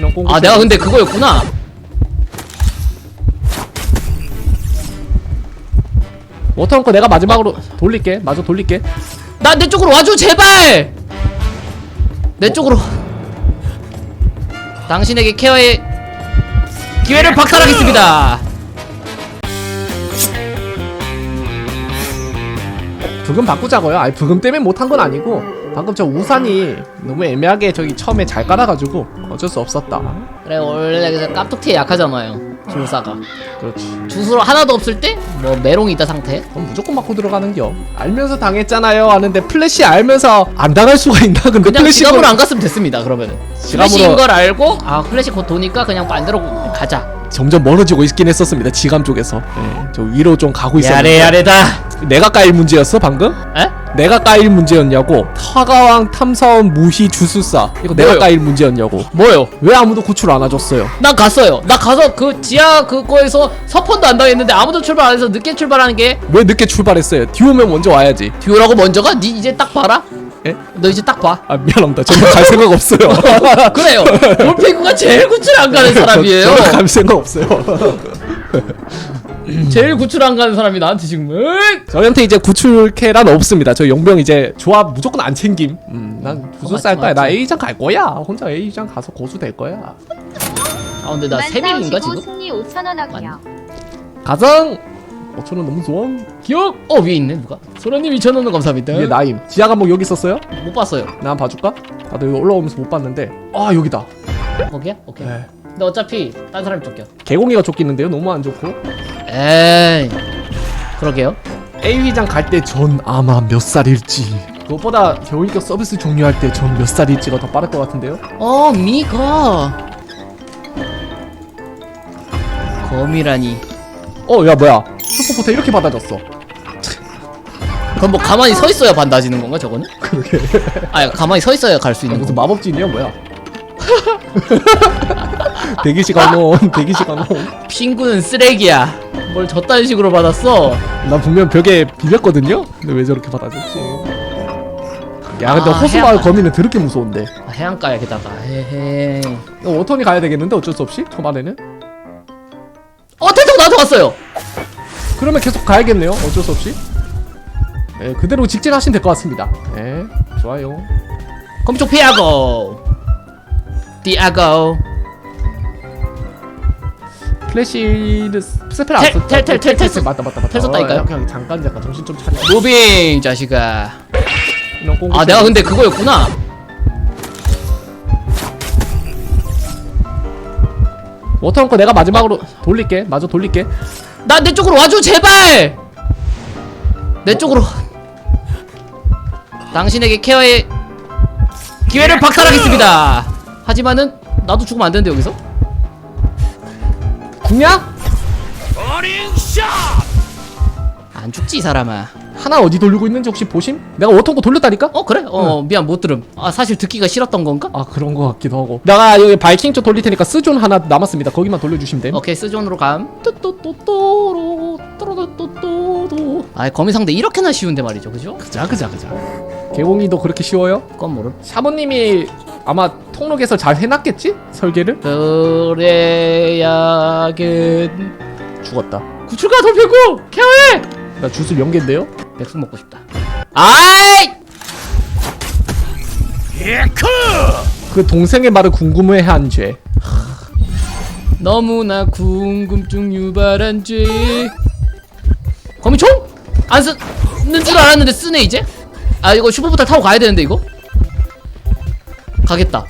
이런 꽁꽁 아 내가 근데 그거였구나. 워터건 내가 마지막으로 돌릴게. 마저 돌릴게. 나 내 쪽으로 와줘 제발! 내 쪽으로. 당신에게 케어의 기회를 박탈하겠습니다. 부금 바꾸자고요. 아니 부금 때문에 못한 건 아니고 방금 저 우산이 너무 애매하게 저기 처음에 잘 깔아가지고 어쩔 수 없었다. 그래 원래 그래서 깜떡티에 약하잖아요 주사가. 그렇지. 주술 하나도 없을 때 뭐 메롱이 있다 상태? 그럼 무조건 맞고 들어가는겨. 알면서 당했잖아요 하는데 플래시 알면서 안 당할 수가 있나? 근데 그냥 플래시 지갑으로 안 갔으면 됐습니다 그러면은. 지갑으로- 플래시인 걸 알고 아 플래시 곧 도니까 그냥 반대로 가자. 점점 멀어지고 있긴 했었습니다 지감 쪽에서. 네, 저 위로 좀 가고 있었는데. 야래야래다. 내가 까일 문제였어 방금? 에? 내가 까일 문제였냐고 타가왕 탐사원 무희 주술사 이거 내가 뭐요? 까일 문제였냐고 뭐요? 왜 아무도 구출 안 해줬어요 난 갔어요 나 가서 그 지하 그거에서 서펀도 안 당했는데 아무도 출발 안 해서 늦게 출발하는 게 왜 늦게 출발했어요 뒤 오면 먼저 와야지 듀오라고 먼저 가? 니 이제 딱 봐라 예? 너 이제 딱 봐. 아 미안합니다 저는 갈 생각 없어요 그래요. 몰피구가 제일 구출 안 가는 사람이에요. 저는 갈 생각 없어요 제일 구출 안 가는 사람이 나한테 지금. 으이! 저희한테 이제 구출캐란 없습니다 저 용병 이제 조합 무조건 안 챙김 음, 난 주술사 할 맞지, 거야 나 맞지. A장 갈 거야 혼자 A장 가서 고수 될 거야 아 근데 나 그만 세밀인가 싸우시고 지금? 승리 5천 원 하고요. 가장 5천 원 너무 좋아 기억. 어 위에 있네 누가? 소라님 2천 원 감사합니다. 이게 나임 지하 감옥 여기 있었어요? 못 봤어요. 나 한번 봐줄까? 나도 이거 올라오면서 못 봤는데 아 여기다 거기야? 오케이. 네. 근데 어차피 딴 사람이 쫓겨. 개공이가 쫓기는데요 너무 안 좋고 에이. 그러게요. A위장 갈 때 전 아마 몇 살일지 그것보다 겨울격 서비스 종료할 때 전 몇 살일지가 더 빠를 것 같은데요? 어 미가. 거미라니. 어 야 뭐야 슈퍼포트 이렇게 받아줬어 그럼 뭐 가만히 서 있어야 반다지는 건가 저거는? 그러게 아 가만히 서 있어야 갈수 있는 무슨 거. 마법진이야 뭐야 대기시간 온 대기시간 온나 핑구는 쓰레기야. 뭘 저딴 식으로 받았어? 분명 벽에 비볐거든요? 근데 왜 저렇게 받아줬지 야 근데 아, 호수마을 해안가. 거미는 더럽게 무서운데 아, 해안가에 게다가 헤헤. 이거 워턴이 가야 되겠는데 어쩔 수 없이 초반에는 어 태통 나한테 왔어요. 그러면 계속 가야겠네요 어쩔 수 없이 네, 그대로 직진하시면 될 것 같습니다 네 좋아요 좀 피하고. 띠아고. 플래시를 스펠 안 텔, 썼다 텔, 텔, 텔, 텔 썼- 맞다 맞다 맞다 텔 썼다니까요? 어, 그냥 잠깐 잠깐 정신 좀 차려 무빙 자식아. 이런 꽁꽁 아 내가 근데 그거였구나. 워터건 내가 마지막으로 돌릴게 마저 돌릴게 나 내 쪽으로 와줘 제발. 내 쪽으로. 당신에게 케어의 기회를 박탈하겠습니다. 하지만은 나도 죽으면 안 되는데 여기서? 궁냐? 안 죽지 이 사람아. 하나 어디 돌리고 있는지 혹시 보심? 내가 워터건 돌렸다니까? 어 그래? 어 미안 못 들음. 아 사실 듣기가 싫었던 건가? 아 그런 거 같기도 하고 내가 여기 바이킹 쪽 돌릴 테니까 스존 하나 남았습니다 거기만 돌려주시면 됨 오케이 스존으로 감. 또또또또로 또로또또또. 아 거미 상대 이렇게나 쉬운데 말이죠, 그죠? 그자 그자 그자 개공이도 그렇게 쉬워요? 그건 모름. 사모님이 아마 통로 개설 잘 해놨겠지? 설계를? 그래야겠. 죽었다 구출가 돌피고 케어해. 나 주술 연계인데요? 백숙 먹고 싶다. 아이! 그 동생의 말을 궁금해한 죄 너무나 궁금증 유발한 죄. 거미총? 안 쓰는 줄 알았는데 쓰네 이제? 아 이거 슈퍼부터 타고 가야 되는데 이거? 가겠다.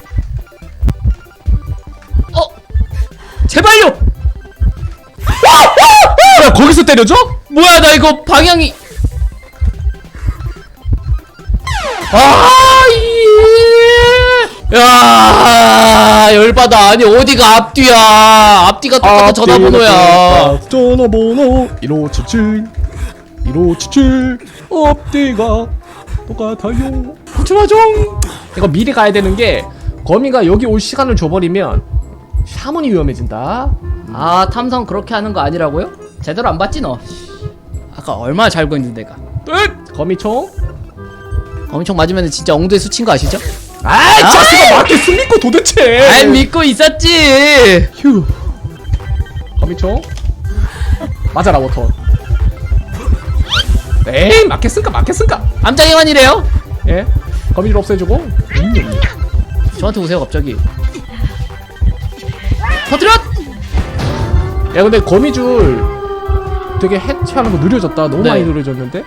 어? 제발요! 야 거기서 때려줘? 뭐야 나 이거 방향이 아 예. 야 열받아 아니 어디가 앞뒤야 앞뒤가 똑같은 전화번호야 전화번호 1577 1577 앞뒤가 똑같아요 구출하정 이거 미리 가야 되는 게 거미가 여기 올 시간을 줘버리면 샤먼이 위험해진다. 아 탐성 그렇게 하는 거 아니라고요? 제대로 안 봤지 너? 아까 얼마나 잘 보였는데 내가. 끝! 거미총? 엄청 맞으면 진짜 엉덩이 수친 거 아시죠? 아이 아! 자식아 나한테 숨기고 도대체. 알 믿고 있었지! 휴. 거미총? 맞아라 워턴 에이 맞겠습니까 맞겠습니까? 암장이만이래요? 예? 거미줄 없애주고? 음. 저한테 오세요 갑자기. 터트렸 야 근데 거미줄 되게 해체하는 거 느려졌다. 너무 네. 많이 느려졌는데?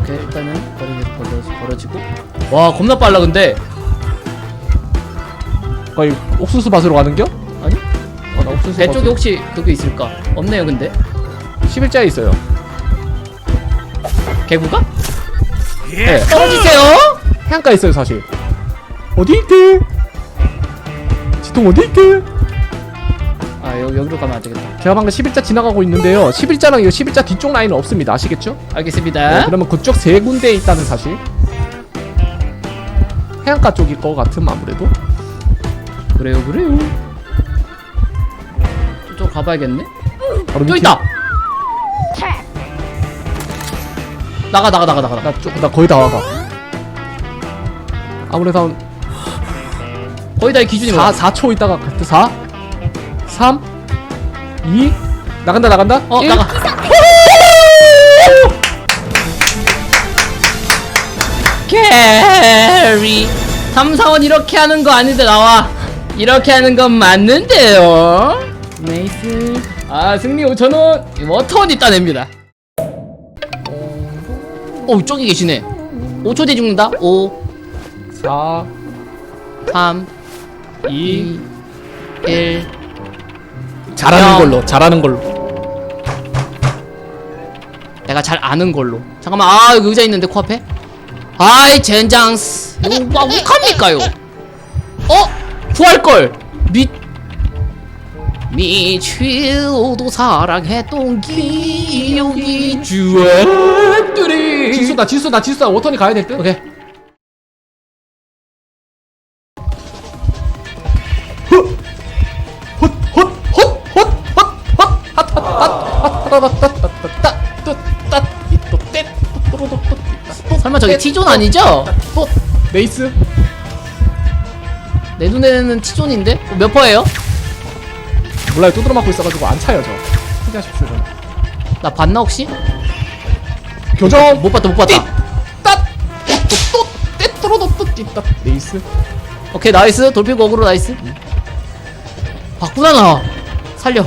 오케이 일단은 버리게 버려 버려지고. 와 겁나 빨라 근데. 거의 옥수수 밭으로 가는겨? 아니? 어나 옥수수 배 쪽에 밭으로- 혹시 그게 있을까? 없네요 근데. 11자에 있어요 개구가? 예. 떨어지세요. 해안가에 있어요 사실. 어디 있게 지통 어디 있게 아 여기 여기로 가면 안 되겠다. 제가 방금 11자 지나가고 있는데요. 11자랑 이거 11자 뒤쪽 라인은 없습니다. 아시겠죠? 알겠습니다. 네, 그러면 그쪽 세 군데에 있다는 사실. 해안가 쪽일 것 같음 아무래도. 그래요 그래요. 좀 가봐야겠네. 바로 저 밑에. 있다 나가 나가 나가 나가. 나가 나, 쪽, 나 거의 다 와가 아무래도 한 거의 다의 기준이 4, 뭐야 4초 있다가 그때 4 3 2 나간다 나간다. 어 일. 나가. 캐리. 3, 4원 이렇게 하는 거 아닌데 나와. 이렇게 하는 건 맞는데요? 네이스. 아 승리 5천원. 워터원이 따냅니다 오 저기 계시네. 5초 뒤에 죽는다. 5 4 3 2 2 1 잘하는 영. 걸로 잘하는 걸로. 내가 잘 아는 걸로. 잠깐만 아 여기 의자 있는데 코앞에? 아이 젠장스. 뭐가 욱합니까요? 어? 구할걸. 미 미치오도 사랑했던 기억이 주었 더니 질수다 질수다 질수다 워턴이 가야 될듯 오케이 설마 저기 T존 아니죠? 네이스 내 눈에는 T존인데? 어, 몇 퍼예요? 몰라요 두드러 맞고 있어가지고 안 차요 저 포기하십시오 좀나 봤나 혹시? 교정. 못 봤다 못 봤다. 띠따또또 떼뚜로도 띠따. 네이스. 오케이 나이스. 돌핀 거으로 나이스. 봤구나 나. 살려